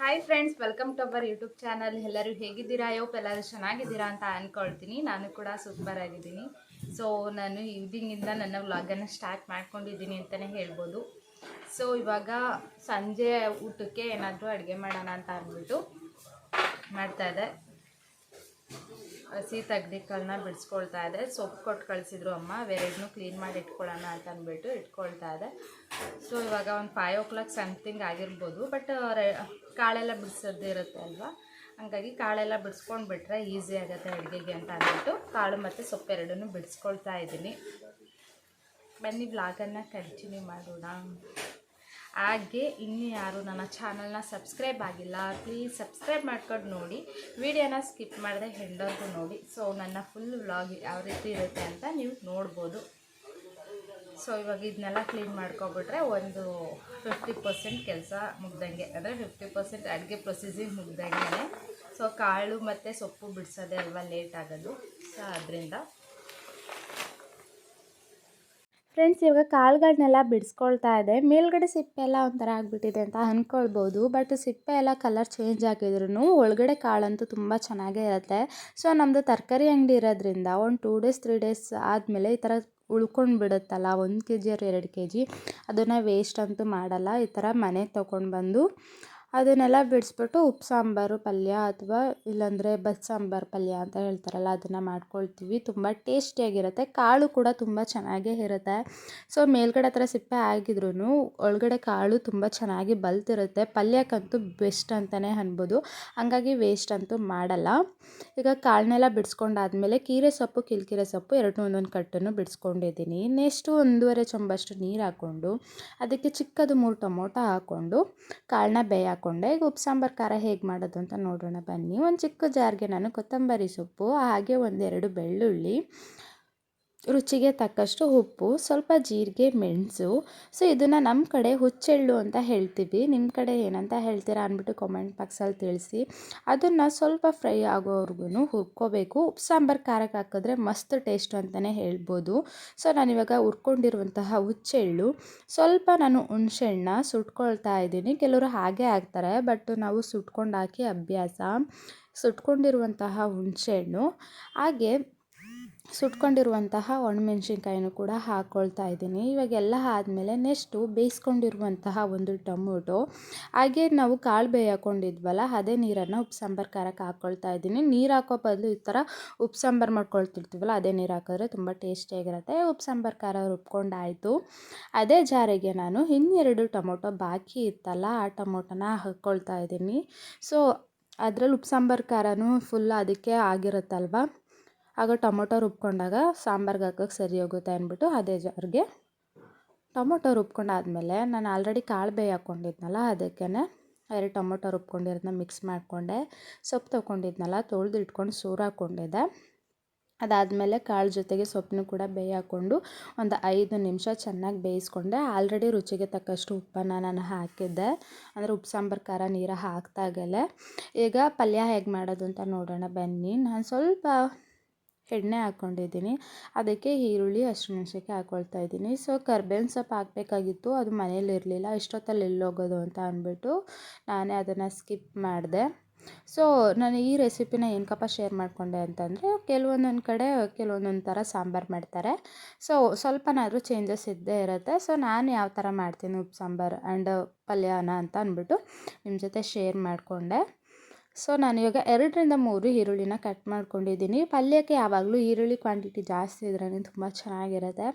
Hi friends welcome to our YouTube channel ಎಲ್ಲರೂ ಹೇಗಿದ್ದೀರಾ? ಯೋಪ್ ಎಲ್ಲರೂ ಚೆನ್ನಾಗಿದ್ದೀರಾ ಅಂತ ಅಂದ್ಕೊಳ್ತೀನಿ ನಾನು ಕೂಡ ಸೂಪರ್ ಆಗಿದ್ದೀನಿ. ಸೊ ನಾನು ಈವ್ನಿಂಗಿಂದ ನನ್ನ ವ್ಲಾಗನ್ನು ಸ್ಟಾರ್ಟ್ ಮಾಡ್ಕೊಂಡಿದ್ದೀನಿ ಅಂತಲೇ ಹೇಳ್ಬೋದು. ಸೊ ಇವಾಗ ಸಂಜೆ ಊಟಕ್ಕೆ ಏನಾದರೂ ಅಡುಗೆ ಮಾಡೋಣ ಅಂತ ಅಂದ್ಬಿಟ್ಟು ಮಾಡ್ತಾಯಿದ್ದೆ ಹಸಿ ತಗ್ಡಿಕಲ್ನ ಬಿಡಿಸ್ಕೊಳ್ತಾ ಇದೆ. ಸೊಪ್ಪು ಕೊಟ್ಟು ಕಳಿಸಿದ್ರು ಅಮ್ಮ ವೆರೈಟಿನು ಕ್ಲೀನ್ ಮಾಡಿ ಇಟ್ಕೊಳ್ಳೋಣ ಅಂತ ಅಂದ್ಬಿಟ್ಟು ಇಟ್ಕೊಳ್ತಾ ಇದೆ. ಸೊ ಇವಾಗ ಒಂದು ಫೈವ್ ಓ ಕ್ಲಾಕ್ ಸಮಥಿಂಗ್ ಆಗಿರ್ಬೋದು ಬಟ್ ಕಾಳೆಲ್ಲ ಬಿಡಿಸೋದೇ ಇರುತ್ತೆ ಅಲ್ವಾ? ಹಂಗಾಗಿ ಕಾಳೆಲ್ಲ ಬಿಡಿಸ್ಕೊಂಡು ಬಿಟ್ರೆ ಈಸಿ ಆಗುತ್ತೆ ಅಡುಗೆಗೆ ಅಂತ ಅಂದ್ಬಿಟ್ಟು ಕಾಳು ಮತ್ತು ಸೊಪ್ಪು ಎರಡನ್ನೂ ಬಿಡಿಸ್ಕೊಳ್ತಾ ಇದ್ದೀನಿ. ಬನ್ನಿ ಬ್ಲಾಗನ್ನು ಕಂಟಿನ್ಯೂ ಮಾಡೋಣ. ಹಾಗೆ ಇನ್ನೂ ಯಾರು ನನ್ನ ಚಾನಲ್ನ ಸಬ್ಸ್ಕ್ರೈಬ್ ಆಗಿಲ್ಲ ಪ್ಲೀಸ್ ಸಬ್ಸ್ಕ್ರೈಬ್ ಮಾಡ್ಕೊಂಡು ನೋಡಿ. ವಿಡಿಯೋನ ಸ್ಕಿಪ್ ಮಾಡಿದೆ ಹೆಂಡರ್ಗೂ ನೋಡಿ. ಸೊ ನನ್ನ ಫುಲ್ ವ್ಲಾಗ್ ಯಾವ ರೀತಿ ಇರುತ್ತೆ ಅಂತ ನೀವು ನೋಡ್ಬೋದು. ಸೊ ಇವಾಗ ಇದನ್ನೆಲ್ಲ ಕ್ಲೀನ್ ಮಾಡ್ಕೊಬಿಟ್ರೆ ಒಂದು ಫಿಫ್ಟಿ ಪರ್ಸೆಂಟ್ ಕೆಲಸ ಮುಗ್ದಂಗೆ. ಅಂದರೆ ಫಿಫ್ಟಿ ಪರ್ಸೆಂಟ್ ಅಡುಗೆ ಪ್ರೊಸೀಜಿಂಗ್ ಮುಗ್ದಂಗೆ ಸೊ ಕಾಳು ಮತ್ತು ಸೊಪ್ಪು ಬಿಡಿಸೋದೇ ಅಲ್ವಾ ಲೇಟ್ ಆಗೋದು. ಸೊ ಅದರಿಂದ ಫ್ರೆಂಡ್ಸ್, ಇವಾಗ ಕಾಳುಗಳನ್ನೆಲ್ಲ ಬಿಡಿಸ್ಕೊಳ್ತಾ ಇದೆ. ಮೇಲ್ಗಡೆ ಸಿಪ್ಪೆ ಎಲ್ಲ ಒಂಥರ ಆಗಿಬಿಟ್ಟಿದೆ ಅಂತ ಅಂದ್ಕೊಳ್ಬೋದು ಬಟ್ ಸಿಪ್ಪೆ ಎಲ್ಲ ಕಲರ್ ಚೇಂಜ್ ಆಗಿದ್ರು ಒಳಗಡೆ ಕಾಳಂತೂ ತುಂಬ ಚೆನ್ನಾಗೇ ಇರುತ್ತೆ. ಸೊ ನಮ್ಮದು ತರಕಾರಿ ಅಂಗಡಿ ಇರೋದ್ರಿಂದ ಒಂದು ಟೂ ಡೇಸ್ ತ್ರೀ ಡೇಸ್ ಆದಮೇಲೆ ಈ ಥರ ಉಳ್ಕೊಂಡು ಬಿಡುತ್ತಲ್ಲ ಒಂದು ಕೆ ಜಿ ಅವ್ರು ಎರಡು ಕೆ ಜಿ ಅದನ್ನು ವೇಸ್ಟ್ ಅಂತೂ ಮಾಡಲ್ಲ. ಈ ಥರ ಮನೆಗೆ ತೊಗೊಂಡು ಬಂದು ಅದನ್ನೆಲ್ಲ ಬಿಡಿಸ್ಬಿಟ್ಟು ಉಪ್ಪು, ಸಾಂಬಾರು, ಪಲ್ಯ ಅಥವಾ ಇಲ್ಲಾಂದರೆ ಬಸ್ ಸಾಂಬಾರು, ಪಲ್ಯ ಅಂತ ಹೇಳ್ತಾರಲ್ಲ, ಅದನ್ನು ಮಾಡ್ಕೊಳ್ತೀವಿ. ತುಂಬ ಟೇಸ್ಟಿಯಾಗಿರುತ್ತೆ. ಕಾಳು ಕೂಡ ತುಂಬ ಚೆನ್ನಾಗೇ ಇರುತ್ತೆ. ಸೊ ಮೇಲ್ಗಡೆ ಹತ್ರ ಸಿಪ್ಪೆ ಆಗಿದ್ರೂ ಒಳಗಡೆ ಕಾಳು ತುಂಬ ಚೆನ್ನಾಗಿ ಬಲ್ತಿರುತ್ತೆ. ಪಲ್ಯಕ್ಕಂತೂ ಬೆಸ್ಟ್ ಅಂತಲೇ ಅನ್ಬೋದು. ಹಂಗಾಗಿ ವೇಸ್ಟ್ ಅಂತೂ ಮಾಡಲ್ಲ. ಈಗ ಕಾಳನ್ನೆಲ್ಲ ಬಿಡಿಸ್ಕೊಂಡಾದ್ಮೇಲೆ ಕೀರೆ ಸೊಪ್ಪು, ಕಿಲ್ಕಿರೆ ಸೊಪ್ಪು ಎರಡು ಒಂದೊಂದು ಕಟ್ಟನ್ನು ಬಿಡಿಸ್ಕೊಂಡಿದ್ದೀನಿ. ನೆಕ್ಸ್ಟು ಒಂದೂವರೆ ಚೊಂಬಷ್ಟು ನೀರು ಹಾಕ್ಕೊಂಡು, ಅದಕ್ಕೆ ಚಿಕ್ಕದು ಮೂರು ಟೊಮೊಟೊ ಹಾಕ್ಕೊಂಡು ಕಾಳನ್ನ ಬೇಯ ಹಾಕ್ಕೊಂಡೆ ಈಗ ಉಪ್ಪು, ಸಾಂಬಾರು, ಖಾರ ಹೇಗೆ ಮಾಡೋದು ಅಂತ ನೋಡೋಣ ಬನ್ನಿ. ಒಂದು ಚಿಕ್ಕ ಜಾರ್ಗೆ ನಾನು ಕೊತ್ತಂಬರಿ ಸೊಪ್ಪು, ಹಾಗೆ ಒಂದೆರಡು ಬೆಳ್ಳುಳ್ಳಿ ರುಚಿಗೆ ತಕ್ಕಷ್ಟು ಉಪ್ಪು, ಸ್ವಲ್ಪ ಜೀರಿಗೆ, ಮೆಣಸು. ಸೊ ಇದನ್ನು ನಮ್ಮ ಕಡೆ ಹುಚ್ಚೆಳ್ಳು ಅಂತ ಹೇಳ್ತೀವಿ. ನಿಮ್ಮ ಕಡೆ ಏನಂತ ಹೇಳ್ತೀರಾ ಅಂದ್ಬಿಟ್ಟು ಕಾಮೆಂಟ್ ಬಾಕ್ಸಲ್ಲಿ ತಿಳಿಸಿ. ಅದನ್ನು ಸ್ವಲ್ಪ ಫ್ರೈ ಆಗೋವರೆಗೂ ಹುರ್ಕೋಬೇಕು. ಉಪ್ಪು, ಸಾಂಬಾರು ಖಾರಕ್ಕೆ ಹಾಕಿದ್ರೆ ಮಸ್ತ್ ಟೇಸ್ಟು ಅಂತಲೇ ಹೇಳ್ಬೋದು. ಸೊ ನಾನಿವಾಗ ಹುರ್ಕೊಂಡಿರುವಂತಹ ಹುಚ್ಚೆಳ್ಳು. ಸ್ವಲ್ಪ ನಾನು ಹುಣಸೆಹಣ್ಣ ಸುಟ್ಕೊಳ್ತಾ ಇದ್ದೀನಿ. ಕೆಲವರು ಹಾಗೆ ಹಾಕ್ತಾರೆ ಬಟ್ ನಾವು ಸುಟ್ಕೊಂಡು ಹಾಕಿ ಅಭ್ಯಾಸ. ಸುಟ್ಕೊಂಡಿರುವಂತಹ ಹುಣಸೆಹಣ್ಣು ಹಾಗೆ ಸುಟ್ಕೊಂಡಿರುವಂತಹ ಒಣಮೆಣ್ಸಿನ್ಕಾಯಿನೂ ಕೂಡ ಹಾಕ್ಕೊಳ್ತಾ ಇದ್ದೀನಿ. ಇವಾಗೆಲ್ಲ ಆದಮೇಲೆ ನೆಕ್ಸ್ಟು ಬೇಯಿಸ್ಕೊಂಡಿರುವಂತಹ ಒಂದು ಟೊಮೊಟೊ, ಹಾಗೆ ನಾವು ಕಾಳು ಬೇಯಾಕೊಂಡಿದ್ವಲ್ಲ ಅದೇ ನೀರನ್ನು ಉಪ್ಪು ಸಾಂಬಾರು ಖಾರಕ್ಕೆ ಹಾಕ್ಕೊಳ್ತಾ ಇದ್ದೀನಿ. ನೀರು ಹಾಕೋ ಬದಲು ಈ ಥರ ಉಪ್ಪು ಸಾಂಬಾರು ಮಾಡ್ಕೊಳ್ತಿರ್ತೀವಲ್ಲ, ಅದೇ ನೀರು ಹಾಕಿದ್ರೆ ತುಂಬ ಟೇಸ್ಟಿಯಾಗಿರುತ್ತೆ ಉಪ್ಪು ಸಾಂಬಾರು ಖಾರ ರುಬ್ಕೊಂಡಾಯಿತು. ಅದೇ ಜಾರಿಗೆ ನಾನು ಇನ್ನೆರಡು ಟೊಮೊಟೊ ಬಾಕಿ ಇತ್ತಲ್ಲ, ಆ ಟೊಮೊಟೊನ ಹಾಕ್ಕೊಳ್ತಾ ಇದ್ದೀನಿ. ಸೊ, ಅದರಲ್ಲಿ ಉಪ್ಪು ಸಾಂಬಾರು ಖಾರನೂ ಫುಲ್ ಅದಕ್ಕೆ ಆಗಿರುತ್ತಲ್ವ? ಆಗ ಟೊಮೊಟೊ ರುಬ್ಕೊಂಡಾಗ ಸಾಂಬಾರ್ಗೆ ಹಾಕೋಕ್ಕೆ ಸರಿ ಹೋಗುತ್ತೆ ಅಂದ್ಬಿಟ್ಟು ಅದೇ ಜಾರ್ಗೆ ಟೊಮೊಟೊ ರುಬ್ಕೊಂಡಾದ್ಮೇಲೆ ನಾನು ಆಲ್ರೆಡಿ ಕಾಳು ಬೇಯಿ ಹಾಕ್ಕೊಂಡಿದ್ನಲ್ಲ ಅದಕ್ಕೆ ಎರಡು ಟೊಮೊಟೊ ರುಬ್ಕೊಂಡಿರೋದನ್ನ ಮಿಕ್ಸ್ ಮಾಡಿಕೊಂಡೆ, ಸೊಪ್ಪು ತೊಗೊಂಡಿದ್ನಲ್ಲ ತೊಳೆದು ಇಟ್ಕೊಂಡು ಸೂರು ಹಾಕ್ಕೊಂಡಿದ್ದೆ ಅದಾದಮೇಲೆ ಕಾಳು ಜೊತೆಗೆ ಸೊಪ್ಪನ್ನು ಕೂಡ ಬೇಯಿ ಹಾಕ್ಕೊಂಡು ಒಂದು ಐದು ನಿಮಿಷ ಚೆನ್ನಾಗಿ ಬೇಯಿಸ್ಕೊಂಡೆ. ಆಲ್ರೆಡಿ ರುಚಿಗೆ ತಕ್ಕಷ್ಟು ಉಪ್ಪನ್ನು ನಾನು ಹಾಕಿದ್ದೆ. ಅಂದರೆ ಉಪ್ಪು, ಸಾಂಬಾರು, ಖಾರ, ನೀರು ಹಾಕ್ದಾಗಲೇ ಈಗ ಪಲ್ಯ ಹೇಗೆ ಮಾಡೋದು ಅಂತ ನೋಡೋಣ ಬನ್ನಿ. ನಾನು ಸ್ವಲ್ಪ ಎಣ್ಣೆ ಹಾಕ್ಕೊಂಡಿದ್ದೀನಿ ಅದಕ್ಕೆ ಈರುಳ್ಳಿ ಹಸಿಮೆಣ್ಸಿನ್ಕಾಯಿ ಹಾಕ್ಕೊಳ್ತಾ ಇದ್ದೀನಿ. ಸೊ ಕರ್ಬೇವಿನ ಸೊಪ್ಪು ಹಾಕಬೇಕಾಗಿತ್ತು. ಅದು ಮನೇಲಿ ಇರಲಿಲ್ಲ. ಇಷ್ಟೊತ್ತಲ್ಲಿ ಎಲ್ಲೋಗೋದು ಅಂತ ಅಂದ್ಬಿಟ್ಟು ನಾನೇ ಅದನ್ನು ಸ್ಕಿಪ್ ಮಾಡಿದೆ. ಸೊ ನಾನು ಈ ರೆಸಿಪಿನ ಏನಕ್ಕಪ್ಪ ಶೇರ್ ಮಾಡಿಕೊಂಡೆ ಅಂತಂದರೆ, ಕೆಲವೊಂದೊಂದು ಕಡೆ ಕೆಲವೊಂದೊಂದು ಥರ ಸಾಂಬಾರು ಮಾಡ್ತಾರೆ. ಸೊ ಸ್ವಲ್ಪನಾದರೂ ಚೇಂಜಸ್ ಇದ್ದೇ ಇರುತ್ತೆ. ಸೊ ನಾನು ಯಾವ ಥರ ಮಾಡ್ತೀನಿ ಉಪ್ಪು, ಸಾಂಬಾರು ಆ್ಯಂಡ್ ಪಲ್ಯನ ಅಂತ ಅಂದ್ಬಿಟ್ಟು ನಿಮ್ಮ ಜೊತೆ ಶೇರ್ ಮಾಡಿಕೊಂಡೆ. ಸೊ, ನಾನು ಇವಾಗ ಎರಡರಿಂದ ಮೂರು ಈರುಳ್ಳಿನ ಕಟ್ ಮಾಡ್ಕೊಂಡಿದ್ದೀನಿ. ಪಲ್ಯಕ್ಕೆ ಯಾವಾಗಲೂ ಈರುಳ್ಳಿ ಕ್ವಾಂಟಿಟಿ ಜಾಸ್ತಿ ಇದ್ರೇ ತುಂಬ ಚೆನ್ನಾಗಿರುತ್ತೆ.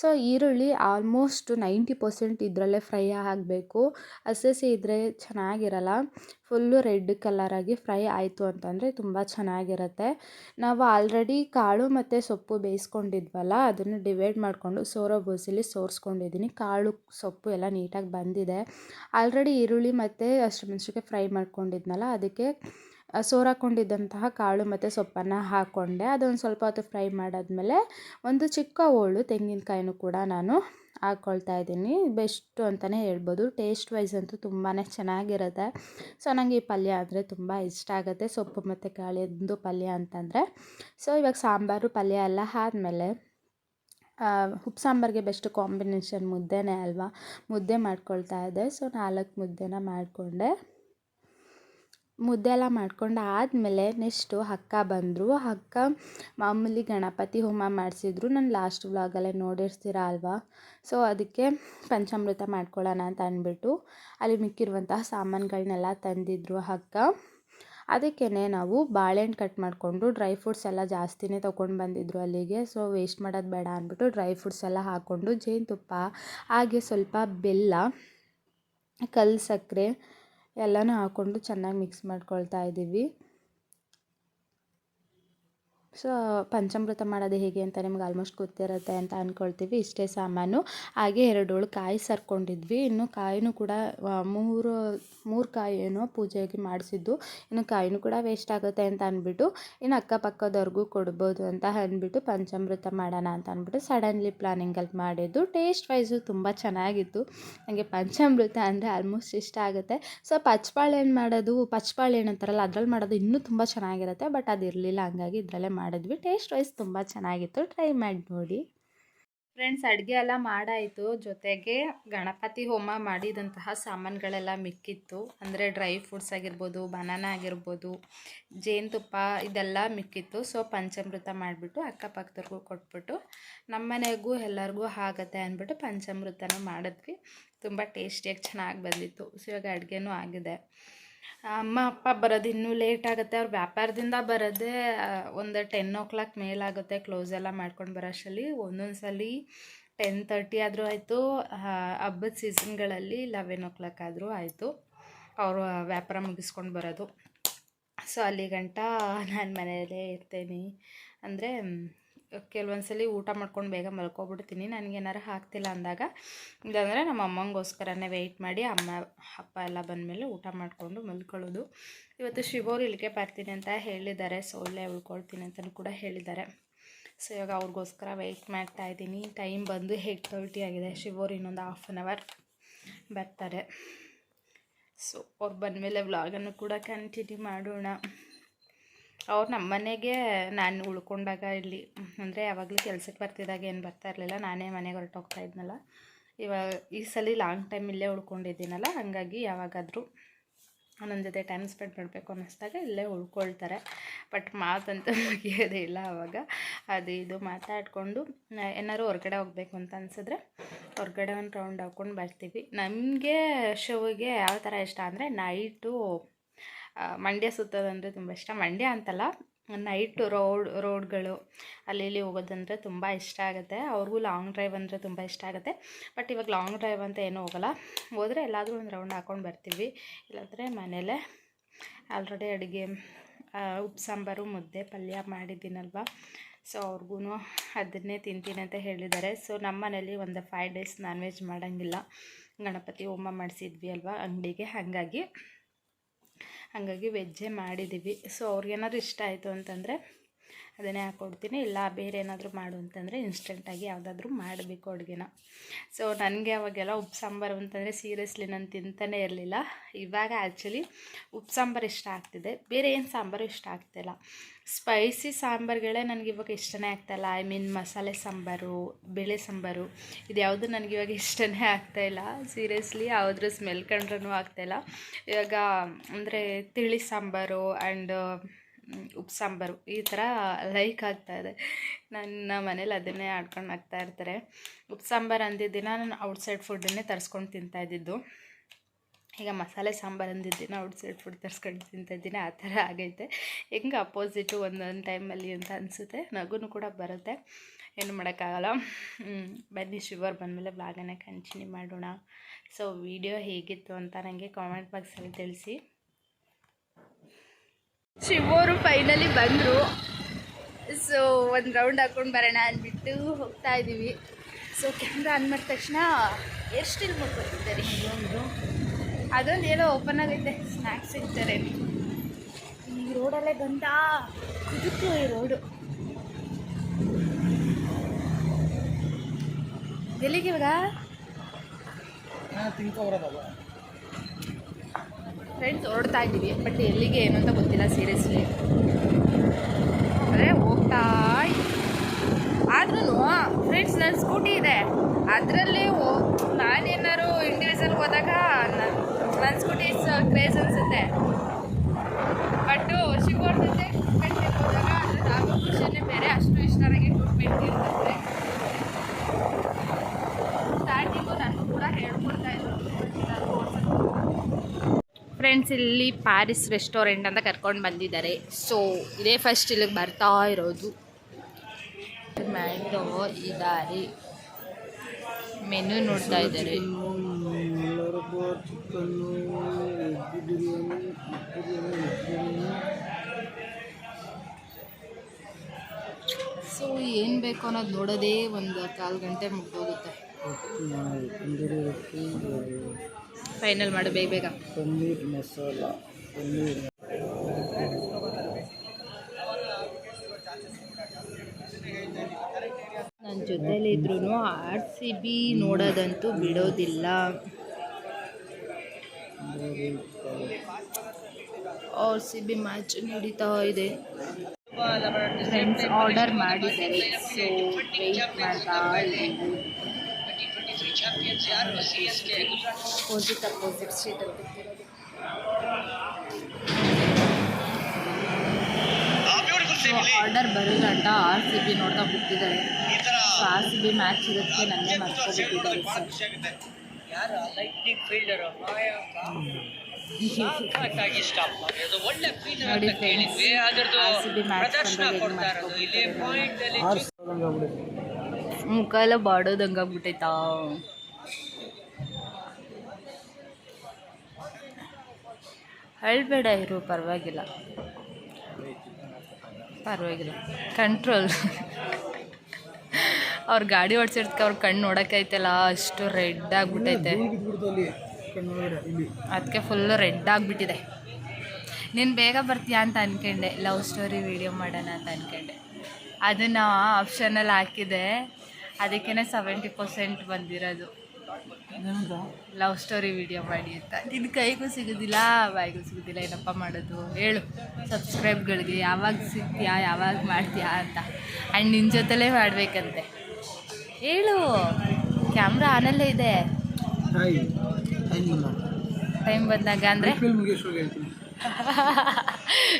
ಸೊ, ಈರುಳ್ಳಿ ಆಲ್ಮೋಸ್ಟ್ ನೈಂಟಿ ಪರ್ಸೆಂಟ್ ಇದರಲ್ಲೇ ಫ್ರೈ ಆಗಬೇಕು. ಹಸಿ ಇದ್ದರೆ ಚೆನ್ನಾಗಿರಲ್ಲ. ಫುಲ್ಲು ರೆಡ್ ಕಲರಾಗಿ ಫ್ರೈ ಆಯಿತು ಅಂತಂದರೆ ತುಂಬ ಚೆನ್ನಾಗಿರುತ್ತೆ. ನಾವು ಆಲ್ರೆಡಿ ಕಾಳು ಮತ್ತು ಸೊಪ್ಪು ಬೇಯಿಸ್ಕೊಂಡಿದ್ವಲ್ಲ, ಅದನ್ನು ಡಿವೈಡ್ ಮಾಡಿಕೊಂಡು ಸೋರೋ ಬೋಸಿಲಿ ಸೋರಿಸ್ಕೊಂಡಿದ್ದೀನಿ ಕಾಳು, ಸೊಪ್ಪು ಎಲ್ಲ ನೀಟಾಗಿ ಬಂದಿದೆ. ಆಲ್ರೆಡಿ ಈರುಳ್ಳಿ ಮತ್ತು ಹಸಿಮೆಣ್ಸಿನ್ಕಾಯಿ ಫ್ರೈ ಮಾಡ್ಕೊಂಡಿದ್ನಲ್ಲ, ಅದಕ್ಕೆ ಸೋರಾಕೊಂಡಿದ್ದಂತಹ ಕಾಳು ಮತ್ತು ಸೊಪ್ಪನ್ನು ಹಾಕ್ಕೊಂಡೆ ಅದೊಂದು ಸ್ವಲ್ಪ ಹೊತ್ತು ಫ್ರೈ ಮಾಡಾದ್ಮೇಲೆ ಒಂದು ಚಿಕ್ಕ ಹೋಳು ತೆಂಗಿನಕಾಯಿನೂ ಕೂಡ ನಾನು ಹಾಕ್ಕೊಳ್ತಾ ಇದ್ದೀನಿ. ಬೆಸ್ಟು ಅಂತಲೇ ಹೇಳ್ಬೋದು. ಟೇಸ್ಟ್ ವೈಸ್ ಅಂತೂ ತುಂಬಾ ಚೆನ್ನಾಗಿರುತ್ತೆ. ಸೊ ನನಗೆ ಈ ಪಲ್ಯ ಅಂದರೆ ತುಂಬ ಇಷ್ಟ ಆಗುತ್ತೆ. ಸೊಪ್ಪು ಮತ್ತು ಕಾಳಿಂದು ಪಲ್ಯ ಅಂತಂದರೆ. ಸೊ ಇವಾಗ ಸಾಂಬಾರು, ಪಲ್ಯ ಎಲ್ಲ ಆದಮೇಲೆ ಉಪ್ಪು ಸಾಂಬಾರಿಗೆ ಬೆಸ್ಟ್ ಕಾಂಬಿನೇಷನ್ ಮುದ್ದೆನೇ ಅಲ್ವಾ? ಮುದ್ದೆ ಮಾಡ್ಕೊಳ್ತಾ ಇದೆ ಸೊ ನಾಲ್ಕು ಮುದ್ದೆನ ಮಾಡಿಕೊಂಡೆ. ಮುದ್ದೆ ಎಲ್ಲ ಮಾಡ್ಕೊಂಡು ಆದಮೇಲೆ ನೆಕ್ಸ್ಟು ಅಕ್ಕ ಬಂದರು. ಅಕ್ಕ ಮಾಮೂಲಿ ಗಣಪತಿ ಹೋಮ ಮಾಡಿಸಿದ್ರು. ನಾನು ಲಾಸ್ಟ್ ವ್ಲಾಗಲ್ಲೇ ನೋಡಿರ್ತೀರ ಅಲ್ವಾ? ಸೊ ಅದಕ್ಕೆ ಪಂಚಾಮೃತ ಮಾಡ್ಕೊಳ್ಳೋಣ ಅಂತ ಅಂದ್ಬಿಟ್ಟು ಅಲ್ಲಿ ಮಿಕ್ಕಿರುವಂತಹ ಸಾಮಾನುಗಳನ್ನೆಲ್ಲ ತಂದಿದ್ರು ಅಕ್ಕ. ಅದಕ್ಕೇ ನಾವು ಬಾಳೆಹಣ್ಣು ಕಟ್ ಮಾಡಿಕೊಂಡು ಡ್ರೈ ಫ್ರೂಟ್ಸ್ ಎಲ್ಲ ಜಾಸ್ತಿನೇ ತೊಗೊಂಡು ಬಂದಿದ್ರು ಅಲ್ಲಿಗೆ. ಸೊ ವೇಸ್ಟ್ ಮಾಡೋದು ಬೇಡ ಅಂದ್ಬಿಟ್ಟು ಡ್ರೈ ಫ್ರೂಟ್ಸ್ ಎಲ್ಲ ಹಾಕ್ಕೊಂಡು ಜೇನುತುಪ್ಪ, ಹಾಗೆ ಸ್ವಲ್ಪ ಬೆಲ್ಲ, ಕಲ್ಲು ಸಕ್ಕರೆ ಎಲ್ಲನೂ ಹಾಕ್ಕೊಂಡು ಚೆನ್ನಾಗಿ ಮಿಕ್ಸ್ ಮಾಡ್ಕೊಳ್ತಾ ಇದ್ದೀವಿ. ಸೊ ಪಂಚಾಮೃತ ಮಾಡೋದು ಹೇಗೆ ಅಂತ ನಿಮ್ಗೆ ಆಲ್ಮೋಸ್ಟ್ ಗೊತ್ತಿರುತ್ತೆ ಅಂತ ಅಂದ್ಕೊಳ್ತೀವಿ ಇಷ್ಟೇ ಸಾಮಾನು. ಹಾಗೆ ಎರಡು ಹೋಳು ಕಾಯಿ ಸರ್ಕೊಂಡಿದ್ವಿ. ಇನ್ನು ಕಾಯಿನೂ ಕೂಡ ಮೂರು ಮೂರು ಕಾಯಿ ಏನೋ ಪೂಜೆಗೆ ಮಾಡಿಸಿದ್ದು. ಇನ್ನು ಕಾಯಿನೂ ಕೂಡ ವೇಸ್ಟ್ ಆಗುತ್ತೆ ಅಂತ ಅಂದ್ಬಿಟ್ಟು ಇನ್ನು ಅಕ್ಕಪಕ್ಕದವ್ರಿಗೂ ಕೊಡ್ಬೋದು ಅಂತ ಅಂದ್ಬಿಟ್ಟು ಪಂಚಾಮೃತ ಮಾಡೋಣ ಅಂತ ಅಂದ್ಬಿಟ್ಟು ಸಡನ್ಲಿ ಪ್ಲಾನಿಂಗಲ್ಲಿ ಮಾಡಿದ್ದು. ಟೇಸ್ಟ್ ವೈಸು ತುಂಬ ಚೆನ್ನಾಗಿತ್ತು. ನನಗೆ ಪಂಚಾಮೃತ ಅಂದರೆ ಆಲ್ಮೋಸ್ಟ್ ಇಷ್ಟ ಆಗುತ್ತೆ. ಸೊ ಏನು ಮಾಡೋದು? ಪಚ್ಪಾಳೆ ಏನಂತಾರಲ್ಲ, ಅದ್ರಲ್ಲಿ ಮಾಡೋದು ಇನ್ನೂ ತುಂಬ ಚೆನ್ನಾಗಿರುತ್ತೆ. ಬಟ್ ಅದು ಇರಲಿಲ್ಲ ಹಂಗಾಗಿ ಇದರಲ್ಲೇ ಮಾಡಿದ್ವಿ. ಟೇಸ್ಟ್ ವೈಸ್ ತುಂಬ ಚೆನ್ನಾಗಿತ್ತು. ಟ್ರೈ ಮಾಡಿ ನೋಡಿ. ಫ್ರೆಂಡ್ಸ್ ಅಡುಗೆ ಎಲ್ಲ ಮಾಡಾಯಿತು. ಜೊತೆಗೆ ಗಣಪತಿ ಹೋಮ ಮಾಡಿದಂತಹ ಸಾಮಾನುಗಳೆಲ್ಲ ಮಿಕ್ಕಿತ್ತು. ಅಂದರೆ ಡ್ರೈ ಫ್ರೂಟ್ಸ್ ಆಗಿರ್ಬೋದು ಬನಾನ ಆಗಿರ್ಬೋದು, ಜೇನುತುಪ್ಪ ಇದೆಲ್ಲ ಮಿಕ್ಕಿತ್ತು. ಸೊ ಪಂಚಾಮೃತ ಮಾಡಿಬಿಟ್ಟು ಅಕ್ಕಪಕ್ಕದವ್ರಿಗೂ ಕೊಟ್ಬಿಟ್ಟು ನಮ್ಮ ಮನೆಗೂ ಎಲ್ಲರಿಗೂ ಆಗತ್ತೆ ಅಂದ್ಬಿಟ್ಟು ಪಂಚಾಮೃತನೂ ಮಾಡಿದ್ವಿ. ತುಂಬ ಟೇಸ್ಟಿಯಾಗಿ ಚೆನ್ನಾಗಿ ಬಂದಿತ್ತು. ಸೊ ಇವಾಗ ಅಡುಗೆನೂ ಆಗಿದೆ. ಅಮ್ಮ, ಅಪ್ಪ ಬರೋದು ಇನ್ನೂ ಲೇಟ್ ಆಗುತ್ತೆ. ಅವ್ರು ವ್ಯಾಪಾರದಿಂದ ಬರೋದೇ ಒಂದು ಟೆನ್ ಓ ಕ್ಲಾಕ್ ಮೇಲಾಗುತ್ತೆ ಕ್ಲೋಸ್ ಎಲ್ಲ ಮಾಡ್ಕೊಂಡು ಬರೋ ಅಷ್ಟರಲ್ಲಿ. ಒಂದೊಂದು ಸಲ ಟೆನ್ ತರ್ಟಿ ಆದರೂ ಆಯಿತು. ಹಬ್ಬದ ಸೀಸನ್ಗಳಲ್ಲಿ ಲೆವೆನ್ ಓ ಕ್ಲಾಕ್ ಆದರೂ ಆಯಿತು. ಅವರು ವ್ಯಾಪಾರ ಮುಗಿಸ್ಕೊಂಡು ಬರೋದು. ಸೊ ಅಲ್ಲಿ ಗಂಟ ನಾನು ಮನೆಯಲ್ಲೇ ಇರ್ತೇನೆ. ಅಂದರೆ ಕೆಲವೊಂದು ಸಲ ಊಟ ಮಾಡ್ಕೊಂಡು ಬೇಗ ಮಲ್ಕೊಬಿಡ್ತೀನಿ. ನನಗೇನಾರು ಹಾಕ್ತಿಲ್ಲ ಅಂದಾಗ, ಇಲ್ಲಾಂದರೆ ನಮ್ಮ ಅಮ್ಮಂಗೋಸ್ಕರನೇ ವೆಯ್ಟ್ ಮಾಡಿ ಅಮ್ಮ, ಅಪ್ಪ ಎಲ್ಲ ಬಂದಮೇಲೆ ಊಟ ಮಾಡಿಕೊಂಡು ಮಲ್ಕೊಳ್ಳೋದು. ಇವತ್ತು ಶಿವೋರು ಇಲ್ಲಿಗೆ ಬರ್ತೀನಿ ಅಂತ ಹೇಳಿದ್ದಾರೆ. ಸೊ ಇಲ್ಲೇ ಉಳ್ಕೊಳ್ತೀನಿ ಅಂತಲೂ ಕೂಡ ಹೇಳಿದ್ದಾರೆ. ಸೊ ಇವಾಗ ಅವ್ರಿಗೋಸ್ಕರ ವೆಯ್ಟ್ ಮಾಡ್ತಾ ಇದ್ದೀನಿ. ಟೈಮ್ ಬಂದು ಹೇಗೆ ತರ್ಟಿ ಆಗಿದೆ. ಶಿವೋರು ಇನ್ನೊಂದು ಹಾಫ್ ಆನ್ ಅವರ್ ಬರ್ತಾರೆ. ಸೊ ಅವ್ರು ಬಂದಮೇಲೆ ವ್ಲಾಗನ್ನು ಕೂಡ ಕಂಟಿನ್ಯೂ ಮಾಡೋಣ. ಅವ್ರು ನಮ್ಮ ಮನೆಗೆ ನಾನು ಉಳ್ಕೊಂಡಾಗ ಇಲ್ಲಿ, ಅಂದರೆ ಯಾವಾಗಲೂ ಕೆಲಸಕ್ಕೆ ಬರ್ತಿದ್ದಾಗ ಏನು ಬರ್ತಾ ಇರಲಿಲ್ಲ, ನಾನೇ ಮನೆಗೆ ಹೊರಟೋಗ್ತಾ ಇದ್ನಲ್ಲ. ಇವಾಗ ಈ ಸಲ ಲಾಂಗ್ ಟೈಮ್ ಇಲ್ಲೇ ಉಳ್ಕೊಂಡಿದ್ದೀನಲ್ಲ, ಹಾಗಾಗಿ ಯಾವಾಗಾದರೂ ನನ್ನ ಜೊತೆ ಟೈಮ್ ಸ್ಪೆಂಡ್ ಮಾಡಬೇಕು ಅನ್ನಿಸ್ದಾಗ ಇಲ್ಲೇ ಉಳ್ಕೊಳ್ತಾರೆ. ಬಟ್ ಮಾತಂತೂ ಮುಗಿಯೋದೇ ಇಲ್ಲ ಆವಾಗ ಅದು ಇದು ಮಾತಾಡಿಕೊಂಡು ಏನಾದ್ರು ಹೊರಗಡೆ ಹೋಗ್ಬೇಕು ಅಂತ ಅನಿಸಿದ್ರೆ ಹೊರಗಡೆ ಒಂದು ರೌಂಡ್ ಹಾಕ್ಕೊಂಡು ಬರ್ತೀವಿ. ನಮಗೆ ಶೋಗೆ ಯಾವ ಥರ ಇಷ್ಟ ಅಂದರೆ ನೈಟು ಮಂಡ್ಯ ಸುತ್ತೋದಂದರೆ ತುಂಬ ಇಷ್ಟ. ಮಂಡ್ಯ ಅಂತಲ್ಲ ನೈಟ್ ರೋಡ್ ರೋಡ್ಗಳು ಅಲ್ಲಿ ಇಲ್ಲಿ ಹೋಗೋದಂದರೆ ತುಂಬ ಇಷ್ಟ ಆಗುತ್ತೆ. ಅವ್ರಿಗೂ ಲಾಂಗ್ ಡ್ರೈವ್ ಅಂದರೆ ತುಂಬ ಇಷ್ಟ ಆಗುತ್ತೆ. ಬಟ್ ಇವಾಗ ಲಾಂಗ್ ಡ್ರೈವ್ ಅಂತ ಏನೂ ಹೋಗಲ್ಲ. ಹೋದರೆ ಎಲ್ಲಾದರೂ ಒಂದು ರೌಂಡ್ ಹಾಕ್ಕೊಂಡು ಬರ್ತೀವಿ. ಇಲ್ಲಾಂದರೆ ಮನೇಲೇ ಆಲ್ರೆಡಿ ಅಡುಗೆ ಉಪ್ಪು ಸಾಂಬಾರು, ಮುದ್ದೆ, ಪಲ್ಯ ಮಾಡಿದ್ದೀನಲ್ವ? ಸೊ ಅವ್ರಿಗೂ ಅದನ್ನೇ ತಿಂತೀನಿ ಅಂತ ಹೇಳಿದ್ದಾರೆ. ಸೊ ನಮ್ಮ ಮನೇಲಿ ಒಂದು ಫೈವ್ ಡೇಸ್ ನಾನ್ ವೆಜ್ ಮಾಡೋಂಗಿಲ್ಲ. ಗಣಪತಿ ಹೋಮ ಮಾಡಿಸಿದ್ವಿ ಅಲ್ವಾ ಅಂಗಡಿಗೆ. ಹಾಗಾಗಿ ಹಾಗಾಗಿ ವೆಜ್ಜೇ ಮಾಡಿದ್ದೀವಿ. ಸೊ ಅವ್ರಿಗೇನಾದ್ರು ಇಷ್ಟ ಆಯಿತು ಅಂತಂದರೆ ಅದನ್ನೇ ಹಾಕ್ಕೊಡ್ತೀನಿ ಇಲ್ಲ, ಬೇರೆ ಏನಾದರೂ ಮಾಡು ಅಂತಂದರೆ ಇನ್ಸ್ಟೆಂಟಾಗಿ ಯಾವುದಾದ್ರೂ ಮಾಡಬೇಕು ಅಡುಗೆನ. ಸೊ ನನಗೆ ಅವಾಗೆಲ್ಲ ಉಪ್ಪು, ಸಾಂಬಾರು ಅಂತಂದರೆ ಸೀರಿಯಸ್ಲಿ ನಾನು ತಿಂತಾನೇ ಇರಲಿಲ್ಲ. ಇವಾಗ ಆ್ಯಕ್ಚುಲಿ ಉಪ್ಪು, ಸಾಂಬಾರು ಇಷ್ಟ ಆಗ್ತಿದೆ. ಬೇರೆ ಏನು ಸಾಂಬಾರು ಇಷ್ಟ ಆಗ್ತಿಲ್ಲ ಸ್ಪೈಸಿ ಸಾಂಬಾರುಗಳೇ ನನಗೆ ಇವಾಗ ಇಷ್ಟನೇ ಆಗ್ತಾಯಿಲ್ಲ ಐ ಮೀನ್ ಮಸಾಲೆ ಸಾಂಬಾರು, ಬೇಳೆ ಸಾಂಬಾರು, ಇದು ಯಾವುದು ನನಗೆ ಇವಾಗ ಇಷ್ಟನೇ ಆಗ್ತಾಯಿಲ್ಲ ಸೀರಿಯಸ್ಲಿ ಯಾವುದ್ರ ಸ್ಮೆಲ್ ಕಂಡ್ರೂ ಆಗ್ತಾಯಿಲ್ಲ ಇವಾಗ ಅಂದರೆ ತಿಳಿ ಸಾಂಬಾರು ಆ್ಯಂಡ್ ಉಪ್ಪು, ಸಾಂಬಾರು ಈ ಥರ ಲೈಕ್ ಆಗ್ತಾಯಿದೆ ನನ್ನ ಮನೇಲಿ ಅದನ್ನೇ ಆಡ್ಕೊಂಡು ಆಗ್ತಾ ಇರ್ತಾರೆ. ಉಪ್ಪು, ಸಾಂಬಾರು ಅಂದಿದ್ದಿನ ನಾನು ಔಟ್ಸೈಡ್ ಫುಡ್ಡನ್ನೇ ತರಿಸ್ಕೊಂಡು ತಿಂತಾಯಿದ್ದಿದ್ದು ಈಗ ಮಸಾಲೆ, ಸಾಂಬಾರು ಅಂದಿದ್ದಿನ ಔಟ್ಸೈಡ್ ಫುಡ್ ತರಿಸ್ಕೊಂಡು ತಿಂತಾಯಿದ್ದೀನಿ ಆ ಥರ ಆಗೈತೆ. ಹೆಂಗೆ ಅಪೋಸಿಟು ಒಂದೊಂದು ಟೈಮಲ್ಲಿ ಅಂತ ಅನಿಸುತ್ತೆ. ನಗುನು ಕೂಡ ಬರುತ್ತೆ. ಏನು ಮಾಡೋಕ್ಕಾಗಲ್ಲ. ಬನ್ನಿ ಶುಗರ್ ಬಂದಮೇಲೆ ಬ್ಲಾಗನ್ನೇ ಕಂಟಿನ್ಯೂ ಮಾಡೋಣ. ಸೊ ವಿಡಿಯೋ ಹೇಗಿತ್ತು ಅಂತ ನನಗೆ ಕಾಮೆಂಟ್ ಬಾಕ್ಸಲ್ಲಿ ತಿಳಿಸಿ. ಶಿವರು ಫೈನಲಿ ಬಂದರು. ಸೊ ಒಂದು ರೌಂಡ್ ಹಾಕೊಂಡು ಬರೋಣ ಅಂದ್ಬಿಟ್ಟು ಹೋಗ್ತಾ ಇದ್ದೀವಿ ಸೊ ಕ್ಯಾಮ್ರಾ ಆನ್ ಮಾಡಿದ ತಕ್ಷಣ ಎಷ್ಟು ಇಲ್ಲಿ ಒಂದು ಅದೊಂದು ಏನೋ ಓಪನ್ ಆಗೈತೆ. ಸ್ನ್ಯಾಕ್ಸ್ ಇರ್ತಾರೆ ಈ ರೋಡಲ್ಲೇ ಗಂಧ ಕುದುಕು ಈ ರೋಡು ಎಲ್ಲಿಗೆ ಇವಾಗ? ಫ್ರೆಂಡ್ಸ್ ಹೊರಡ್ತಾ ಇದ್ದೀವಿ ಬಟ್ ಎಲ್ಲಿಗೆ ಏನು ಅಂತ ಗೊತ್ತಿಲ್ಲ ಸೀರಿಯಸ್ಲಿ ಅಂದರೆ ಹೋಗ್ತಾ ಆದ್ರೂ ಫ್ರೆಂಡ್ಸ್ ನನ್ನ ಸ್ಕೂಟಿ ಇದೆ. ಅದರಲ್ಲಿ ನಾನೇನಾದ್ರು ಇಂಡಿವಿಜುವಲ್ ಹೋದಾಗ ನನ್ನ ಸ್ಕೂಟಿ ಸ್ಕೂಟಿ ಕ್ರೇಜ್ ಅನಿಸುತ್ತೆ. ಜೊತೆ ಟ್ರೀಟ್ಮೆಂಟ್ಗೆ ಹೋದಾಗ ಅದ್ರ ಆಗೋ ಖುಷಿನೇ ಬೇರೆ ಅಷ್ಟು ಇಷ್ಟ ನನಗೆ ಇರ್ತಾರೆ ಸ್ಟಾರ್ಟಿಂಗು ನನಗೂ ಕೂಡ ಹೇಳ್ಕೊಡ್ತಾ ಇದ್ರು ಫ್ರೆಂಡ್ಸ್ ಇಲ್ಲಿ ಪ್ಯಾರಿಸ್ ರೆಸ್ಟೋರೆಂಟ್ ಅಂತ ಕರ್ಕೊಂಡು ಬಂದಿದ್ದಾರೆ. ಸೊ ಇದೇ ಫಸ್ಟ್ ಇಲ್ಲಿಗೆ ಬರ್ತಾ ಇರೋದು. ಮ್ಯಾಂಗೋ ಇದ್ದಾರೆ. ಮೆನು ನೋಡ್ತಾ ಇದ್ದಾರೆ. ಸೊ ಏನು ಬೇಕು ಅನ್ನೋದು ನೋಡೋದೇ ಒಂದು ಕಾಲು ಗಂಟೆ ಮುಗ್ದೋಗುತ್ತೆ. ಫೈನಲ್ ಮಾಡು ಬೇಗ ಬೇಗ. ಪನ್ನೀರ್ ಮಸಾಲ ಪನ್ನೀರ್. ನನ್ನ ಜೊತೆಯಲ್ಲಿ ಇದ್ರೂ ಆರ್ ಸಿ ಬಿ ನೋಡೋದಂತೂ ಬಿಡೋದಿಲ್ಲ. ಆರ್ ಸಿ ಬಿ ಮ್ಯಾಚ್ ನಡೀತಾ ಇದೆ. ಫ್ರೆಂಡ್ಸ್ ಆರ್ಡರ್ ಮಾಡಿದ್ದಾರೆ ಸೊ ವೆಯ್ಟ್ ಮಾಡ್ತಾ ಅಪೋಸಿಟ್ ಆರ್ಡರ್ ಬರೋಗಂಟ ಆರ್ ಸಿ ಬಿ ನೋಡ್ತಾ ಬಿಟ್ಟಿದ್ದಾರೆ ಆರ್ ಸಿ ಬಿ ಮ್ಯಾಚ್ ಇರೋದಕ್ಕೆ ನನ್ನೇ ಮರ್ಕೊಬಿಟ್ಟಿದ್ದಾರೆ ಸರ್ ಯಾರು ಲೈಟಿಂಗ್ ಫೀಲ್ಡರ್ ಸಖತ್ತಾಗಿ ಸ್ಟಾಪ್ ಮಾಡೋದು ಒಳ್ಳೆ ಫೀಲ್ಡರ್ ನೋಡಿ ಅಂತ ಕೇಳಿದ್ವಿ. ಅದರದ್ದು ಆರ್ ಸಿ ಬಿ ಮ್ಯಾಚ್ ಪ್ರದರ್ಶನ ಬಂದಾಗ ಕೊಡ್ತಾ ಇರೋದು ಇಲ್ಲಿ ಪಾಯಿಂಟ್ ಅಲ್ಲಿ ಆರು ಸಾವಿರ ಆಗ್ಬಿಡುತ್ತೆ ಮುಖ ಎಲ್ಲ ಬಾಡೋದಂಗೆ ಹೇಳ್ಬೇಡ ಇರು ಪರವಾಗಿಲ್ಲ. ಪರವಾಗಿಲ್ಲ. ಕಂಟ್ರೋಲ್ ಅವ್ರ ಗಾಡಿ ಓಡಿಸಿರ್ತಕ್ಕೆ ಅವ್ರ ಕಣ್ಣು ನೋಡೋಕ್ಕೈತಲ್ಲ ಅಷ್ಟು ರೆಡ್ ಆಗಿಬಿಟ್ಟೈತೆ. ಅದಕ್ಕೆ ಫುಲ್ಲು ರೆಡ್ ಆಗಿಬಿಟ್ಟಿದೆ. ನೀನು ಬೇಗ ಬರ್ತೀಯಾ ಅಂತ ಅಂದ್ಕೊಂಡೆ ಲವ್ ಸ್ಟೋರಿ ವೀಡಿಯೋ ಮಾಡೋಣ ಅಂತ ಅಂದ್ಕೊಂಡೆ ಅದನ್ನು ಆಪ್ಷನಲ್ಲಿ ಹಾಕಿದೆ. ಅದಕ್ಕೇ ಸೆವೆಂಟಿ ಪರ್ಸೆಂಟ್ ಬಂದಿರೋದು. ಲವ್ ಸ್ಟೋರಿ ವಿಡಿಯೋ ಮಾಡಿ ಅಂತ. ನಿನ್ನ ಕೈಗೂ ಸಿಗೋದಿಲ್ಲ ಬಾಯಿಗೂ ಸಿಗೋದಿಲ್ಲ ಏನಪ್ಪ ಮಾಡೋದು? ಹೇಳು. ಸಬ್ಸ್ಕ್ರೈಬ್ಗಳಿಗೆ ಯಾವಾಗ ಸಿಗ್ತೀಯಾ ಯಾವಾಗ ಮಾಡ್ತೀಯಾ ಅಂತ. ಆ್ಯಂಡ್ ನಿನ್ನ ಜೊತೆಲೇ ಮಾಡಬೇಕಂತೆ. ಹೇಳು. ಕ್ಯಾಮ್ರಾ ಆನಲ್ಲೇ ಇದೆ. ಟೈಮ್ ಬಂದಾಗ ಅಂದರೆ?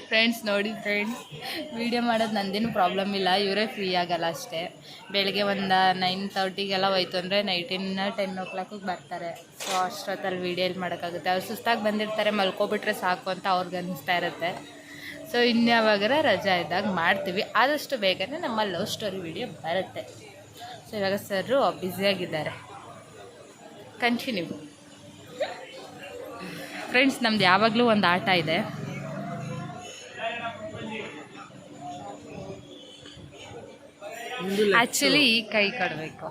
ಫ್ರೆಂಡ್ಸ್ ನೋಡಿ ಫ್ರೆಂಡ್ಸ್ ವೀಡಿಯೋ ಮಾಡೋದು ನಂದೇನು ಪ್ರಾಬ್ಲಮ್ ಇಲ್ಲ. ಇವರೇ ಫ್ರೀ ಆಗಲ್ಲ ಅಷ್ಟೇ. ಬೆಳಗ್ಗೆ ಒಂದು ನೈನ್ ತರ್ಟಿಗೆಲ್ಲ ಹೋಯ್ತು ಅಂದರೆ ನೈಟಿನ ಟೆನ್ ಓ ಕ್ಲಾಕಿಗೆ ಬರ್ತಾರೆ. ಸೊ ಅಷ್ಟೊತ್ತಲ್ಲಿ ವೀಡಿಯೋ ಮಾಡೋಕ್ಕಾಗುತ್ತೆ. ಅವ್ರು ಸುಸ್ತಾಗಿ ಬಂದಿರ್ತಾರೆ, ಮಲ್ಕೊಬಿಟ್ರೆ ಸಾಕು ಅಂತ ಅವ್ರಿಗೆ ಅನ್ನಿಸ್ತಾ ಇರುತ್ತೆ. ಸೊ ಇನ್ಯಾವಾಗಾರ ರಜಾ ಇದ್ದಾಗ ಮಾಡ್ತೀವಿ. ಆದಷ್ಟು ಬೇಗನೆ ನಮ್ಮ ಲವ್ ಸ್ಟೋರಿ ವಿಡಿಯೋ ಬರುತ್ತೆ. ಸೊ ಇವಾಗ ಸರ್ ಬ್ಯುಸಿಯಾಗಿದ್ದಾರೆ ಕಂಟಿನ್ಯೂ ಫ್ರೆಂಡ್ಸ್ ನಮ್ದು ಯಾವಾಗಲೂ ಒಂದು ಆಟ ಇದೆ. ಆ್ಯಕ್ಚುಲಿ ಈ ಕೈ ಕೊಡಬೇಕು.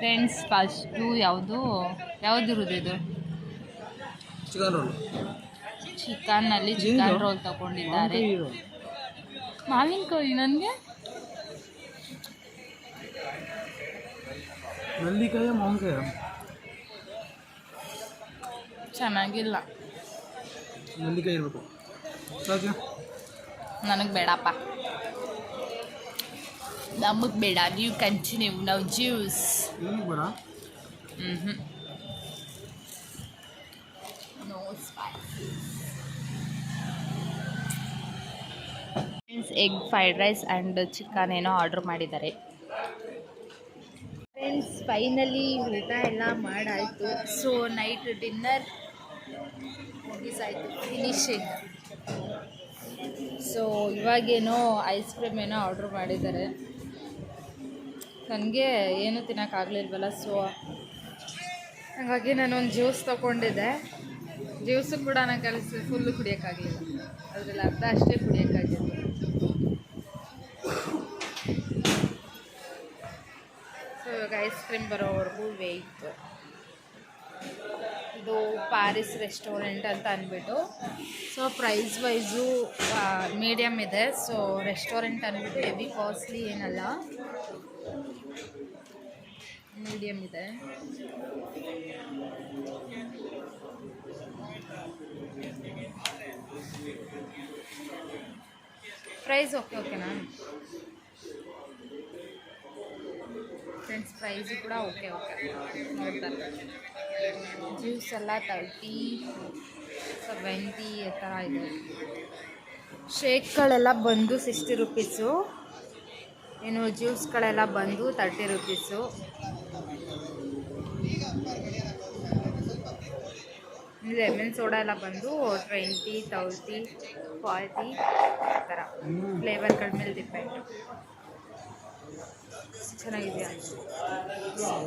ಫ್ರೆಂಡ್ಸ್ ಫಸ್ಟು ಯಾವುದು? ಯಾವುದು ಇದು? ಚಿಕನ್ ರೋಲ್ ಚಿಕನ್ನಲ್ಲಿ ಚಿಕನ್ ರೋಲ್ ತಗೊಂಡಿದ್ದಾರೆ. ಮಾವಿನಕಾಯಿ ನನಗೆ? ನಲ್ಲಿಕಾಯ ಮಾವಿನಕಾಯ? ಚೆನ್ನಾಗಿಲ್ಲ. ನಲ್ಲಿಕಾಯಿ ಇರಬೇಕು. ನನಗೆ ಬೇಡಪ್ಪ. ನಮಗೆ ಬೇಡ. ನೀವು ಕಂಟಿನ್ಯೂ ನಾವು ಜ್ಯೂಸ್. ಬೇಡ? ಹ್ಞೂ no friends egg fried rice and chicken ಏನೋ ಆರ್ಡ್ರ್ ಮಾಡಿದ್ದಾರೆ. ಫ್ರೆಂಡ್ಸ್ ಫೈನಲಿ ಊಟ ಎಲ್ಲ ಮಾಡಾಯಿತು. ಸೊ ನೈಟ್ ಡಿನ್ನರ್ ಮುಗಿಸಾಯಿತು. ಫಿನಿಶಿಂಗ್ ಸೊ ಇವಾಗೇನೋ ಐಸ್ ಕ್ರೀಮ್ ಏನೋ ಆರ್ಡ್ರ್ ಮಾಡಿದ್ದಾರೆ. ನನಗೆ ಏನೂ ತಿನ್ನೋಕ್ಕಾಗಲಿಲ್ವಲ್ಲ ಸೊ ಹಾಗಾಗಿ ನಾನೊಂದು ಜ್ಯೂಸ್ ತೊಗೊಂಡಿದ್ದೆ. ಜ್ಯೂಸು ಕೂಡ ನಂಗೆ ಕಲಿಸಿ ಫುಲ್ಲು ಕುಡಿಯೋಕ್ಕಾಗಲಿಲ್ಲ ಅದರಲ್ಲಿ ಅರ್ಧ ಅಷ್ಟೇ ಕುಡಿಯೋಕ್ಕಾಗಿತ್ತು ಸೊ ಇವಾಗ ಐಸ್ ಕ್ರೀಮ್ ಬರೋವರೆಗೂ ವೆಯ್ಟ್ ಇದು ಪ್ಯಾರಿಸ್ ರೆಸ್ಟೋರೆಂಟ್ ಅಂತ ಅಂದ್ಬಿಟ್ಟು ಸೊ ಪ್ರೈಸ್ ವೈಸು ಮೀಡಿಯಮ್ ಇದೆ. ಸೊ ರೆಸ್ಟೋರೆಂಟ್ ಅಂದ್ಬಿಟ್ಟು ಹೆವಿ ಕಾಸ್ಟ್ಲಿ ಏನಲ್ಲ. ಮೀಡಿಯಮ್ ಇದೆ. ಪ್ರೈಸ್ ಓಕೆ ಓಕೆನಾ ಫ್ರೆಂಡ್ಸ್ ಪ್ರೈಸು ಕೂಡ ಓಕೆ ಓಕೆ ಜ್ಯೂಸ್ ಎಲ್ಲ ತರ್ಟಿ ಸೆವೆಂಟಿ ಆ ಥರ ಇದೆ. ಶೇಕ್ಗಳೆಲ್ಲ ಬಂದು ಸಿಕ್ಸ್ಟಿ ರುಪೀಸು ಇನ್ನು ಜ್ಯೂಸ್ಗಳೆಲ್ಲ ಬಂದು ತರ್ಟಿ ರುಪೀಸು ಲೆಮನ್ ಸೋಡಾ ಎಲ್ಲ ಬಂದು ಟ್ವೆಂಟಿ ತರ್ಟಿ ಫಾರ್ಟಿ ಆ ಥರ ಫ್ಲೇವರ್ಗಳ ಮೇಲೆ ಡಿಪೆಂಡ್ ಚೆನ್ನಾಗಿದೆಯಾ?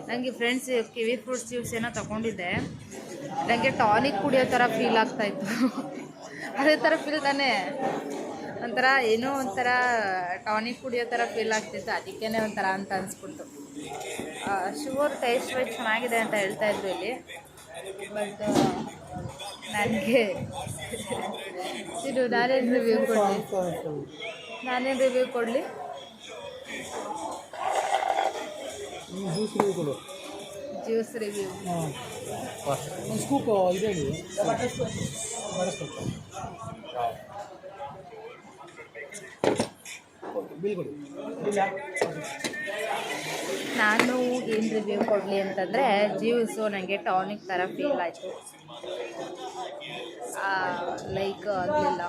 ನನಗೆ ಫ್ರೆಂಡ್ಸ್ ಕಿವಿ ಫ್ರೂಟ್ಸ್ ಜ್ಯೂಸ್ ಏನೋ ತಗೊಂಡಿದ್ದೆ. ನನಗೆ ಟಾನಿಕ್ ಕುಡಿಯೋ ಥರ ಫೀಲ್ ಆಗ್ತಾಯಿತ್ತು ಅದೇ ಥರ ಫೀಲ್ ತಾನೇ? ಒಂಥರ ಏನೋ ಒಂಥರ ಟಾನಿಕ್ ಕುಡಿಯೋ ಥರ ಫೀಲ್ ಆಗ್ತಿತ್ತು ಅದಕ್ಕೇ ಒಂಥರ ಅಂತ ಅನಿಸ್ಬಿಡ್ತು. ಶುಗರ್ ಟೇಸ್ಟ್ ವೈಸ್ ಚೆನ್ನಾಗಿದೆ ಅಂತ ಹೇಳ್ತಾ ಇದ್ರು ಇಲ್ಲಿ. ಬಟ್ ನನಗೆ ಇದು ನಾನೇನು ರಿವ್ಯೂ ಕೊಡಲಿ? ನಾನೇನು ರಿವ್ಯೂ ಕೊಡಲಿ? ಜ್ಯೂಸ್ ಕೊಡು. ಜ್ಯೂಸ್ ರಿವ್ಯೂ ಹಾಂ. ಒಂದು ಸ್ಕೂಪ್ ಇದೆ ಹೇಳಿ. ಬಿಲ್ ಕೊಡಿ. ನಾನು ಏನು ರಿವ್ಯೂ ಕೊಡಲಿ ಅಂತಂದರೆ ಜ್ಯೂಸು ನನಗೆ ಟಾನಿಕ್ ಥರ ಫೀಲ್ ಆಯಿತು. ಲೈಕ್ ಆಗಲಿಲ್ಲ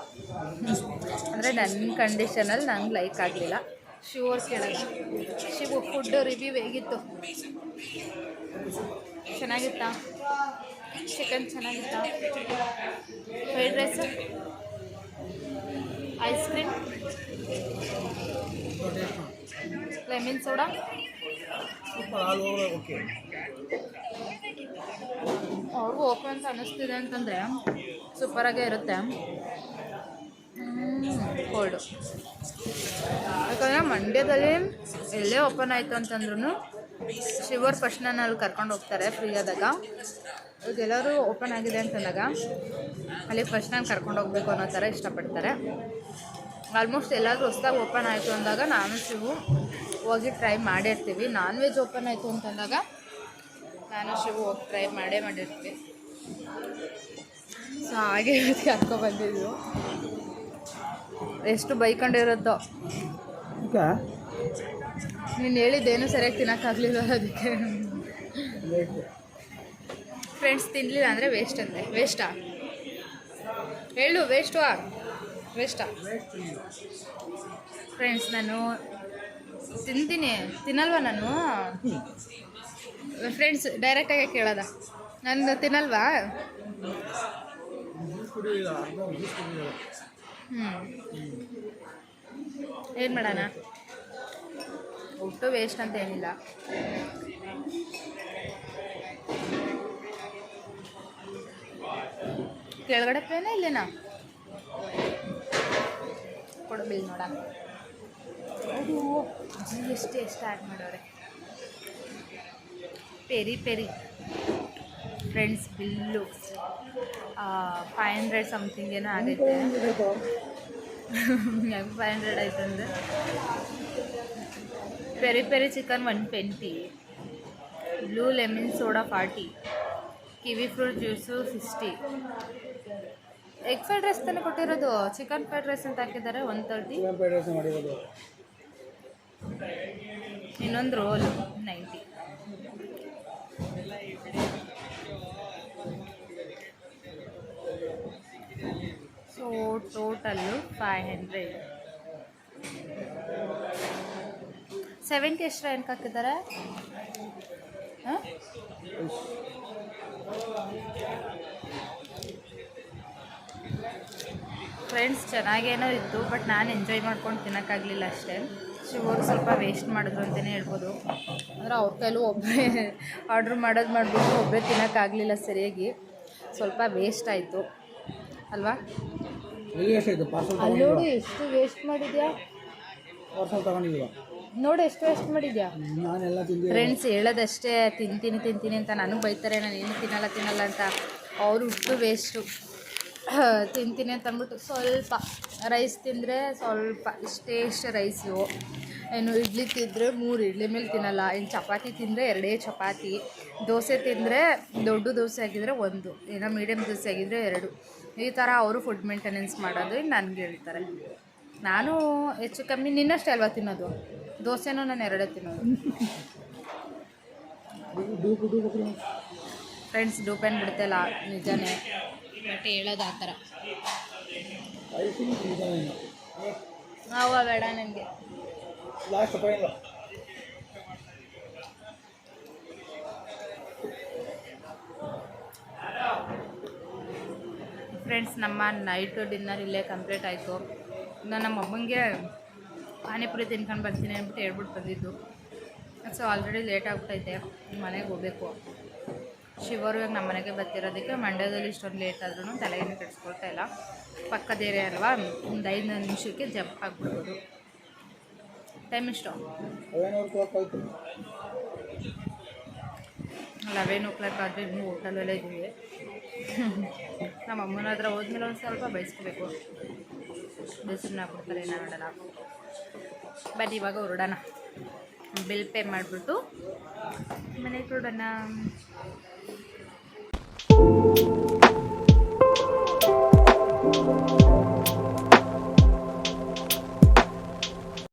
ಅಂದರೆ ನನ್ನ ಕಂಡೀಷನಲ್ಲಿ ನಂಗೆ ಲೈಕ್ ಆಗಲಿಲ್ಲ. ಶಿವರ್ ಕೇಳೋದು ಶಿವು ಫುಡ್ ರಿವ್ಯೂ ಹೇಗಿತ್ತು? ಚೆನ್ನಾಗಿತ್ತಾ? Chicken ಚೆನ್ನಾಗಿತ್ತಾ? Fried rice ice cream lemon soda ಅವ್ರಿಗೂ ಓಕೆ ಅಂತ ಅನ್ನಿಸ್ತಿದೆ ಅಂತಂದರೆ ಸೂಪರಾಗೇ ಇರುತ್ತೆ. ಕೋಲ್ಡು. ಯಾಕಂದರೆ ಮಂಡ್ಯದಲ್ಲಿ ಎಲ್ಲೇ ಓಪನ್ ಆಯಿತು ಅಂತಂದ್ರೂ ಶಿವರ್ ಫಸ್ಟ್ ನಾನು ಅಲ್ಲಿ ಕರ್ಕೊಂಡು ಹೋಗ್ತಾರೆ ಫ್ರೀ ಆದಾಗ. ಇದೆಲ್ಲರೂ ಓಪನ್ ಆಗಿದೆ ಅಂತಂದಾಗ ಅಲ್ಲಿ ಫಸ್ಟ್ ಕರ್ಕೊಂಡು ಹೋಗ್ಬೇಕು ಅನ್ನೋ ಥರ ಇಷ್ಟಪಡ್ತಾರೆ. ಆಲ್ಮೋಸ್ಟ್ ಎಲ್ಲಾದರೂ ಹೊಸ್ದಾಗಿ ಓಪನ್ ಆಯಿತು ಅಂದಾಗ ನಾನು ಶಿವು ಹೋಗಿ ಟ್ರೈ ಮಾಡಿರ್ತೀವಿ. ನಾನ್ ವೆಜ್ ಓಪನ್ ಆಯಿತು ಅಂತಂದಾಗ ನಾನು ಶಿವು ಹೋಗಿ ಟ್ರೈ ಮಾಡೇ ಮಾಡಿರ್ತೀವಿ. ಸೊ ಹಾಗೆ ಇವತ್ತು ಎಷ್ಟು ಬೈಕೊಂಡಿರುತ್ತೋ ಈಗ ನೀನು ಹೇಳಿದ್ದೇನು ಸರಿಯಾಗಿ ತಿನ್ನೋಕ್ಕಾಗಲಿಲ್ಲ ಅದಕ್ಕೆ ಫ್ರೆಂಡ್ಸ್ ತಿನ್ನಲಿಲ್ಲ ಅಂದರೆ ವೇಸ್ಟ್ ಅಂತೆ ವೇಸ್ಟಾ ಹೇಳು ವೇಸ್ಟಾ ವೇಸ್ಟಾ ಫ್ರೆಂಡ್ಸ್ ನಾನು ತಿಂತೀನಿ ತಿನ್ನಲ್ವ ನಾನು ಫ್ರೆಂಡ್ಸ್ ಡೈರೆಕ್ಟಾಗಿ ಕೇಳೋದ ನಾನು ತಿನ್ನಲ್ವಾ ಹ್ಞೂ ಏನು ಮಾಡೋಣ? ಒಟ್ಟು ವೇಸ್ಟ್ ಅಂತ ಏನಿಲ್ಲ. ಕೆಳಗಡೆ ಪೇನ ಇಲ್ಲೇನಾ? ಕೊಡು ಬಿಲ್ ನೋಡ ಅದು ಜಿ ಎಸ್ ಟಿ ಎಷ್ಟು ಆ್ಯಡ್ ಮಾಡೋರೆ? Peri peri. Friends bill. Five hundred something ಏನೋ ಆಗೈತೆ. ಹೆಂಗೆ ಫೈವ್ ಹಂಡ್ರೆಡ್ ಆಯ್ತಂದ್ರೆ peri peri chicken one twenty blue lemon soda forty kiwi fruit juice sixty egg fried rice ತಾನೇ ಕೊಟ್ಟಿರೋದು? ಚಿಕನ್ ಫ್ರೈಡ್ ರೈಸ್ ಅಂತ ಹಾಕಿದ್ದಾರೆ ಒನ್ ತರ್ಟಿ ಇನ್ನೊಂದು roll ninety so total five hundred seventy ಎಷ್ಟು ರ್ಯಾಂಕ್ ಹಾಕಿದ್ದಾರೆ? Friends ಚೆನ್ನಾಗೇನೋ ಇತ್ತು ಬಟ್ ನಾನು ಎಂಜಾಯ್ ಮಾಡ್ಕೊಂಡು ತಿನ್ನೋಕ್ಕಾಗಲಿಲ್ಲ ಅಷ್ಟೇ. ಶಿವರು ಸ್ವಲ್ಪ ವೇಸ್ಟ್ ಮಾಡಿದ್ರು ಅಂತಲೇ ಹೇಳ್ಬೋದು. ಅಂದರೆ ಅವ್ರ ಕೈಲೂ ಒಬ್ಬರೇ ಆರ್ಡ್ರ್ ಮಾಡೋದು ಮಾಡಿಬಿಟ್ಟು ಒಬ್ಬರೇ ತಿನ್ನೋಕ್ಕಾಗಲಿಲ್ಲ ಸರಿಯಾಗಿ. ಸ್ವಲ್ಪ ವೇಸ್ಟ್ ಆಯಿತು. ಅಲ್ವಾ? ಎಲ್ಲಿ ಪಾರ್ಸಲ್ ಅಲ್ಲಿ ನೋಡಿ ಎಷ್ಟು ವೇಸ್ಟ್ ಮಾಡಿದ್ಯಾ? ಪಾರ್ಸಲ್ ತಗೊಂಡಿಲ್ವಾ? ನೋಡಿ ಎಷ್ಟು ವೇಸ್ಟ್ ಮಾಡಿದ್ಯಾ? ನಾನೆಲ್ಲ ಫ್ರೆಂಡ್ಸ್ ಹೇಳೋದಷ್ಟೇ ತಿಂತೀನಿ ತಿಂತೀನಿ ಅಂತ ನನಗೆ ಬೈತಾರೆ ನಾನು ಏನು ತಿನ್ನಲ್ಲ ತಿನ್ನಲ್ಲ ಅಂತ ಅವರು ಹುಟ್ಟು ವೇಸ್ಟು ತಿಂತೀನಿ ಅಂತ ಅಂದ್ಬಿಟ್ಟು ಸ್ವಲ್ಪ ರೈಸ್ ತಿಂದರೆ ಸ್ವಲ್ಪ ಇಷ್ಟೇ ಇಷ್ಟು ರೈಸು ಏನು ಇಡ್ಲಿ ತಿಂದರೆ ಮೂರು ಇಡ್ಲಿ ಮೇಲೆ ತಿನ್ನಲ್ಲ ಇನ್ನು ಚಪಾತಿ ತಿಂದರೆ ಎರಡೇ ಚಪಾತಿ. ದೋಸೆ ತಿಂದರೆ ದೊಡ್ಡ ದೋಸೆ ಆಗಿದ್ದರೆ ಒಂದು ಏನೋ ಮೀಡಿಯಮ್ ದೋಸೆ ಆಗಿದ್ದರೆ ಎರಡು. ಈ ಥರ ಅವರು ಫುಡ್ ಮೇಂಟೆನೆನ್ಸ್ ಮಾಡೋದು ಇನ್ನು ನನಗೆ ಹೇಳ್ತಾರೆ. ನಾನು ಹೆಚ್ಚು ಕಮ್ಮಿ ನಿನ್ನಷ್ಟೇ ಅಲ್ವಾ ತಿನ್ನೋದು? ದೋಸೆನೂ ನಾನು ಎರಡೇ ತಿನ್ನೋದು. ಫ್ರೆಂಡ್ಸ್ ಡೂಪೇನ್ ಬಿಡ್ತಲ್ಲ ನಿಜನೇ. ಬಟ್ ಹೇಳೋದು ಆ ಥರ. ಬೇಡ ನನಗೆ. ಫ್ರೆಂಡ್ಸ್ ನಮ್ಮ ನೈಟು ಡಿನ್ನರ್ ಇಲ್ಲೇ ಕಂಪ್ಲೀಟ್ ಆಯಿತು. ಇನ್ನು ನಮ್ಮ ಅಮ್ಮಂಗೆ ಪಾನಿಪುರಿ ತಿನ್ಕೊಂಡು ಬರ್ತೀನಿ ಅಂದ್ಬಿಟ್ಟು ಹೇಳ್ಬಿಟ್ಟು ಬಂದಿದ್ದು. ಸೊ ಆಲ್ರೆಡಿ ಲೇಟ್ ಆಗ್ಬಿಟ್ಟೈತೆ. ಮನೆಗೆ ಹೋಗ್ಬೇಕು. ಶಿವರು ಇವಾಗ ನಮ್ಮ ಮನೆಗೆ ಬರ್ತಿರೋದಕ್ಕೆ ಮಂಡ್ಯದಲ್ಲಿ ಇಷ್ಟೊಂದು ಲೇಟ್ ಆದ್ರೂ ತಲೆಯನ್ನು ಕೆಡಿಸ್ಕೊಳ್ತಾ ಇಲ್ಲ. ಪಕ್ಕದೇರೆ ಅಲ್ವಾ? ಒಂದು ಐದು ನಿಮಿಷಕ್ಕೆ ಜಂಪ್ ಆಗಿಬಿಡ್ಬೋದು. ಟೈಮ್ ಇಷ್ಟು ಲೆವೆನ್ ಓ ಕ್ಲಾಕ್ ಆದರೆ ಇನ್ನೂ ಹೋಟೆಲಲ್ಲೇ ಇದ್ದೀವಿ. ನಮ್ಮ ಅಮ್ಮನ ಹತ್ರ ಹೋದ್ಮೇಲೆ ಒಂದು ಸ್ವಲ್ಪ ಬಯಸ್ಕೋಬೇಕು ಬೇಸರನ್ನ ಕೊಡ್ತಾರೆ ಏನೋ ನೋಡೋಣ ಬಟ್ ಇವಾಗ ಹೊರಡೋಣ. ಬಿಲ್ ಪೇ ಮಾಡಿಬಿಟ್ಟು ಮನೆಗೆ ಹೊರಡೋಣ.